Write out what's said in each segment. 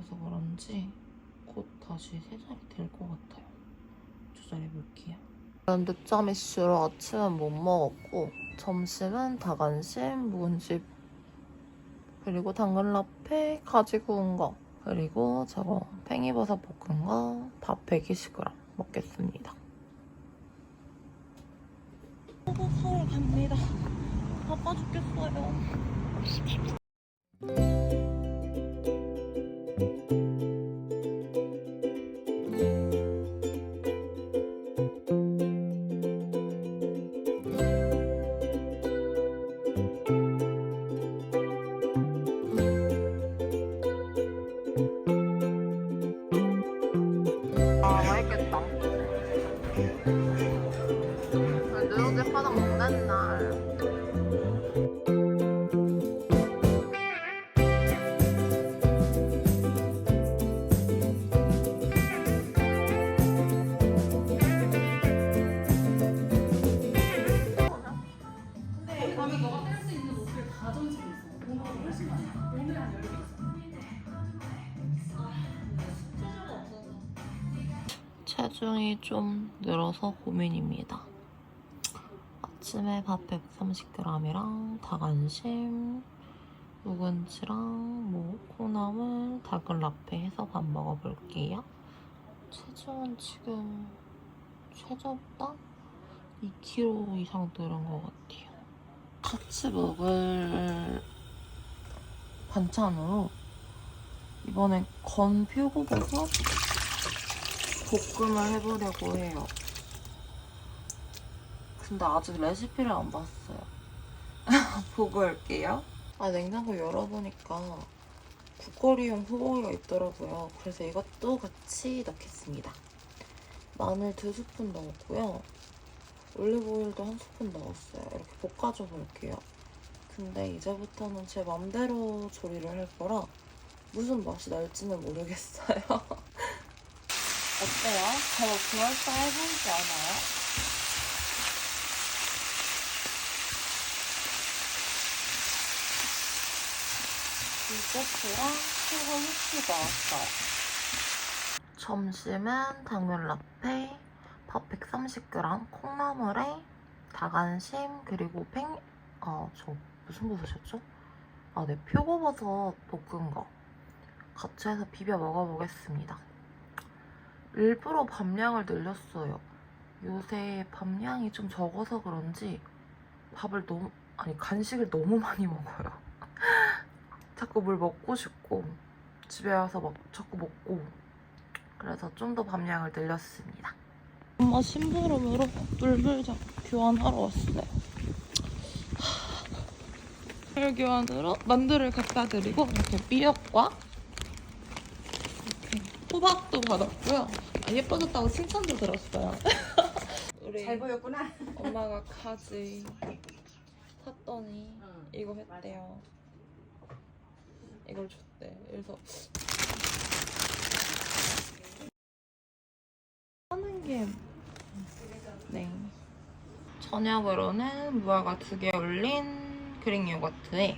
먹어서 그런지 곧 다시 세 살이 될 것 같아요. 조절해볼게요. 늦잠 이슈로 아침은 못 먹었고 점심은 닭안심, 묵은집 그리고 당근 라페, 가지 구운 거 그리고 저거 팽이버섯 볶은 거 밥 120g 먹겠습니다. 서울 갑니다. 바빠 죽겠어요. 체중이 좀 늘어서 고민입니다. 아침에 밥 130g이랑 닭안심, 묵은지랑 뭐 콩나물, 닭을 라페 해서 밥 먹어볼게요. 체중은 지금 최저보다 2kg 이상 늘은 것 같아요. 같이 먹을 반찬으로 이번엔 건표고버섯 볶음을 해보려고 해요. 근데 아직 레시피를 안 봤어요. 보고 올게요. 아, 냉장고 열어보니까 국거리용 소고기가 있더라고요. 그래서 이것도 같이 넣겠습니다. 마늘 두 스푼 넣었고요. 올리브오일도 한 스푼 넣었어요. 이렇게 볶아줘 볼게요. 근데 이제부터는 제 맘대로 조리를 할 거라 무슨 맛이 날지는 모르겠어요. 어때요? 저 그럴싸해 보이지 않아요? 디저트랑 수고 후추 넣었어요. 점심은 당면 라페, 밥 130g, 콩나물에 닭안심, 그리고 팽, 아, 저 무슨 버섯이었죠? 아, 네, 표고버섯 볶은 거. 같이 해서 비벼 먹어보겠습니다. 일부러 밥량을 늘렸어요. 요새 밥량이 좀 적어서 그런지 밥을 너무 아니 간식을 너무 많이 먹어요. 자꾸 뭘 먹고 싶고 집에 와서 막 자꾸 먹고 그래서 좀 더 밥량을 늘렸습니다. 엄마 심부름으로 물물장 교환하러 왔어요. 물 교환으로 만두를 갖다 드리고 이렇게 미역과 호박도 받았고요. 아, 예뻐졌다고 칭찬도 들었어요. 우리 잘 보였구나. 엄마가 가지 샀더니 응. 이거 했대요. 이걸 줬대. 그래서 하는 게 네. 저녁으로는 무화과 두 개 올린 그릭 요거트에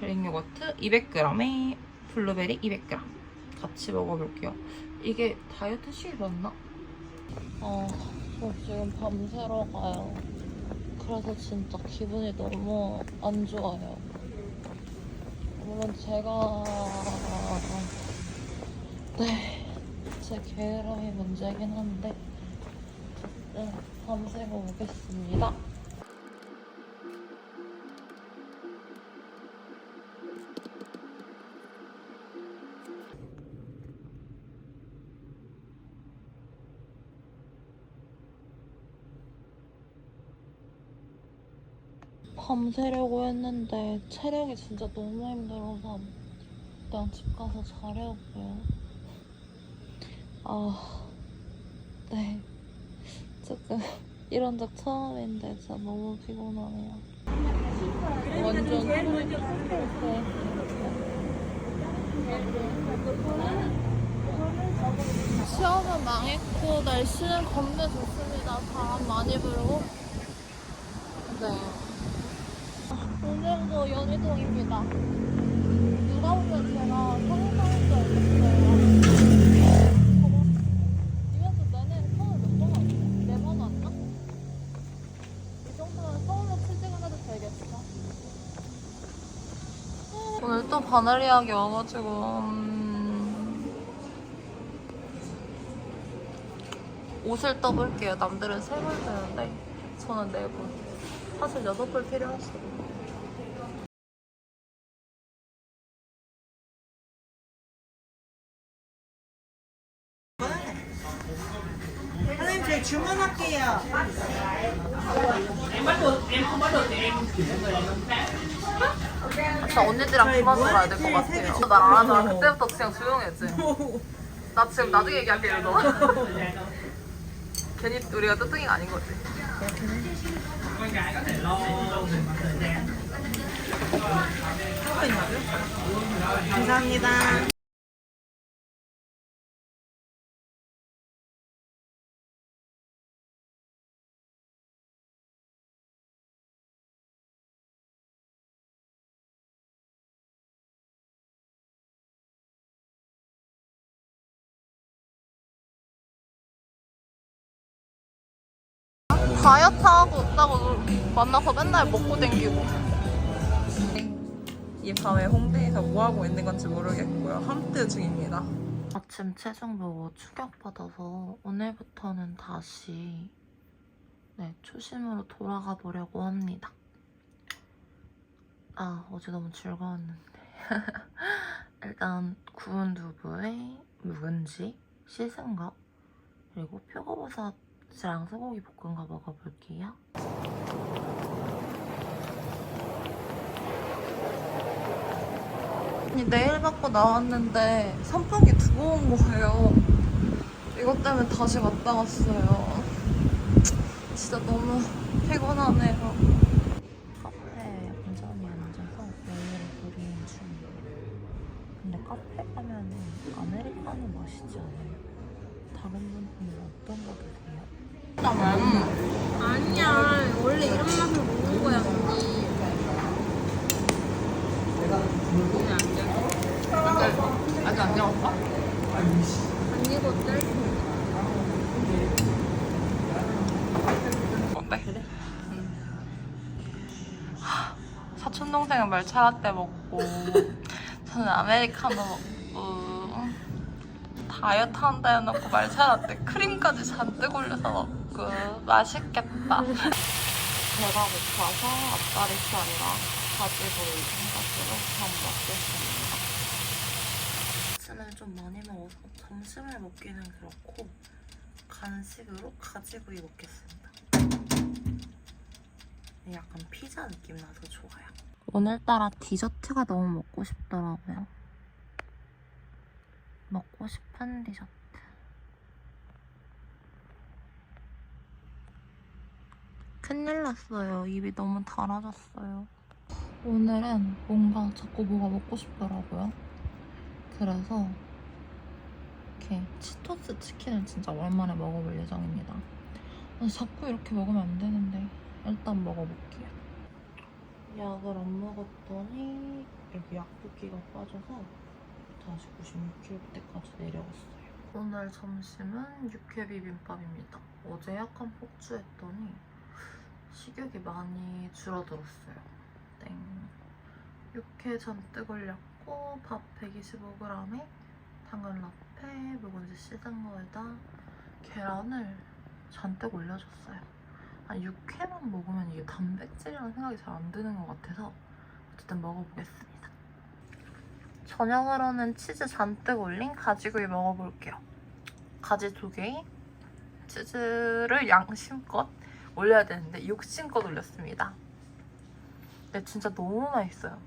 그릭 요거트 200g에 블루베리 200g 같이 먹어볼게요. 이게 다이어트 실 맞나? 어, 저 지금 밤새러 가요. 그래서 진짜 기분이 너무 안 좋아요. 물론 제가 네, 제 게으름이 문제긴 한데 네, 밤새고 오겠습니다. 밤 새려고 했는데 체력이 진짜 너무 힘들어서 그냥 집 가서 자려고요. 아, 네. 조금 이런 적 처음인데 진짜 너무 피곤하네요. 완전 시험은 망했고 날씨는 겁내 좋습니다. 바람 많이 불고. 연희동입니다. 누가 오면 제가 성인상인 없어요. 오늘 또 바나리하게 와가지고 음... 옷을 떠볼게요. 남들은 세 벌 되는데 저는 네 벌. 사실 여섯 벌 필요했어요. 언니들이랑 그만 놀아야 될 것 같아요. 나안 하잖아. 그때부터 그냥 조용해지. 나 지금 나중에 얘기할게 이러더 괜히 우리가 뜨뚱이가 아닌 거지. 감사합니다. 다이어트 하고 있다고 만나서 맨날 먹고 댕기고. 이 밤에 홍대에서 뭐 하고 있는 건지 모르겠고요. 함뜨 중입니다. 아침 체중 보고 충격받아서 오늘부터는 다시 네, 초심으로 돌아가 보려고 합니다. 아, 어제 너무 즐거웠는데. 일단 구운 두부에 묵은지, 씻은 거, 그리고 표고버섯 이랑 소고기 볶은 거 먹어볼게요. 아니, 내일 받고 나왔는데 선풍기 두고 온 거예요. 이것 때문에 다시 갔다 왔어요. 진짜 너무 피곤하네요. 카페에 온전히 앉아서 메일을 그리는 중이에요. 근데 카페 가면은 아메리카노 맛있지 않아요? 다른 분들은 어떤 거 드세요? 아니야 원래 이런 맛을 먹는 거야 언니 아직 안 되었어? 안 익었대 뭔데? 그래? 사촌 동생은 말차 라떼 먹고 저는 아메리카노 먹고 다이어트 한다 해놓고 말차 라떼 크림까지 잔뜩 올려서 먹고 맛있겠다. 배가 고파서 앞다리살이랑 가지보리 생각으로 밥 먹겠습니다. 아침에 좀 많이 먹어서 점심을 먹기는 그렇고 간식으로 가지구이 먹겠습니다. 약간 피자 느낌 나서 좋아요. 오늘따라 디저트가 너무 먹고 싶더라고요. 먹고 싶은 디저트. 큰일 났어요. 입이 너무 달아졌어요. 오늘은 뭔가 자꾸 뭐가 먹고 싶더라고요. 그래서 이렇게 치토스 치킨을 진짜 오랜만에 먹어볼 예정입니다. 아, 자꾸 이렇게 먹으면 안 되는데 일단 먹어볼게요. 약을 안 먹었더니 여기 약붓기가 빠져서 다시 96kg대까지 내려갔어요. 오늘 점심은 육회 비빔밥입니다. 어제 약간 폭주했더니 식욕이 많이 줄어들었어요. 땡. 육회 잔뜩 올렸고 밥 125g에 당근 라페, 묵은지 씻은 거에다 계란을 잔뜩 올려줬어요. 아, 육회만 먹으면 이게 단백질이라는 생각이 잘 안 드는 것 같아서 어쨌든 먹어보겠습니다. 저녁으로는 치즈 잔뜩 올린 가지구이 먹어볼게요. 가지 두 개에 치즈를 양심껏 올려야 되는데 욕심껏 올렸습니다. 근데 진짜 너무 맛있어요.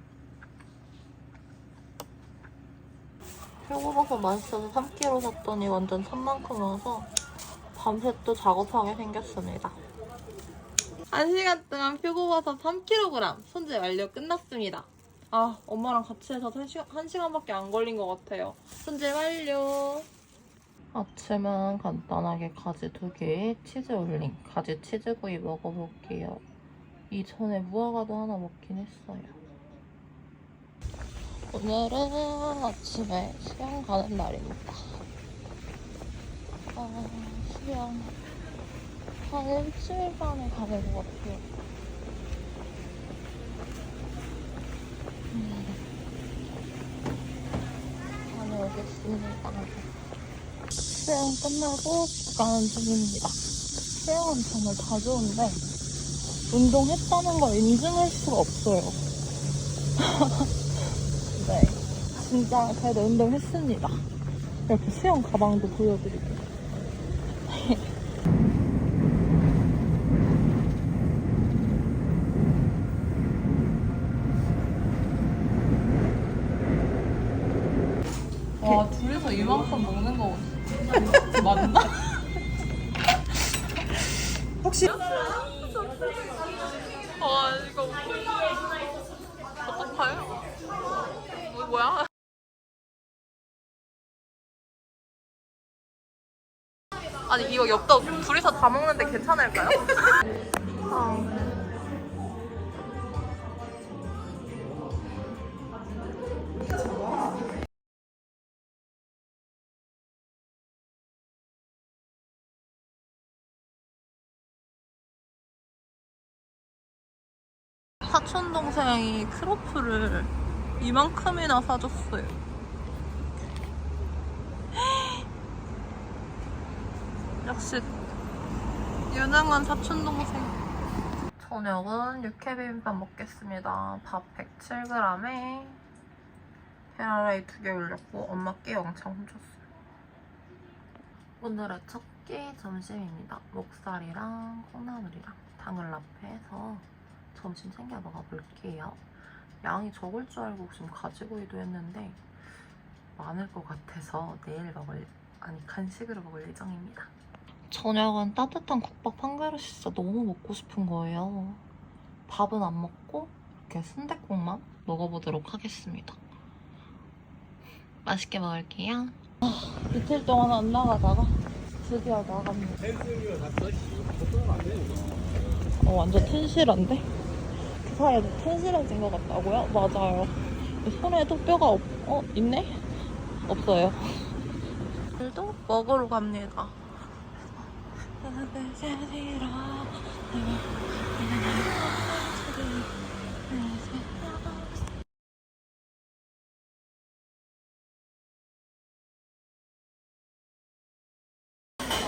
표고버섯 맛있어서 3kg 샀더니 완전 천만큼 와서 밤새 또 작업하게 생겼습니다. 1시간 동안 표고버섯 3kg 손질 완료 끝났습니다. 아, 엄마랑 같이 해서 1시간, 1시간밖에 안 걸린 것 같아요. 손질 완료. 아침은 간단하게 가지 두 개에 치즈 올린 가지 치즈구이 먹어볼게요. 이전에 무화과도 하나 먹긴 했어요. 오늘은 아침에 수영 가는 날입니다. 아, 수영 한 일주일 만에 가는 것 같아요. 음. 왔습니다. 수영 끝나고 집 가는 중입니다. 수영은 정말 다 좋은데 운동했다는 걸 인증할 수가 없어요. 네, 진짜 그래도 운동했습니다. 이렇게 수영 가방도 보여드리고. 와 둘이서 이만큼 먹는 거 맞나? 혹시 와 이거 어떡해요? 뭐, 뭐야? 아니 이거 엽떡 둘이서 다 먹는데 괜찮을까요? 아. 사촌 동생이 크로플을 이만큼이나 사줬어요. 역시 유능한 사촌 동생. 저녁은 육회 비빔밥 먹겠습니다. 밥 107g에 계란후라이 두 개 올렸고 엄마께 영창 훔쳤어요. 오늘의 첫끼 점심입니다. 목살이랑 콩나물이랑 당을 납해서 점심 챙겨 먹어볼게요. 양이 적을 줄 알고 지금 가지고 이도 했는데 많을 것 같아서 내일 먹을 아니 간식으로 먹을 예정입니다. 저녁은 따뜻한 국밥 한 그릇 진짜 너무 먹고 싶은 거예요. 밥은 안 먹고 이렇게 순댓국만 먹어보도록 하겠습니다. 맛있게 먹을게요. 이틀 동안 안 나가다가 드디어 나갑니다. 어, 완전 튼실한데? 그 사이에도 튼실해진 것 같다고요? 맞아요. 손에 턱뼈가 없, 어? 있네? 없어요. 오늘도 먹으러 갑니다.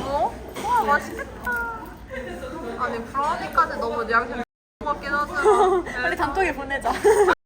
어? 와 맛있겠다. 아니 브라우니까지 너무 양심 같긴 하지만 빨리 단톡에 보내자.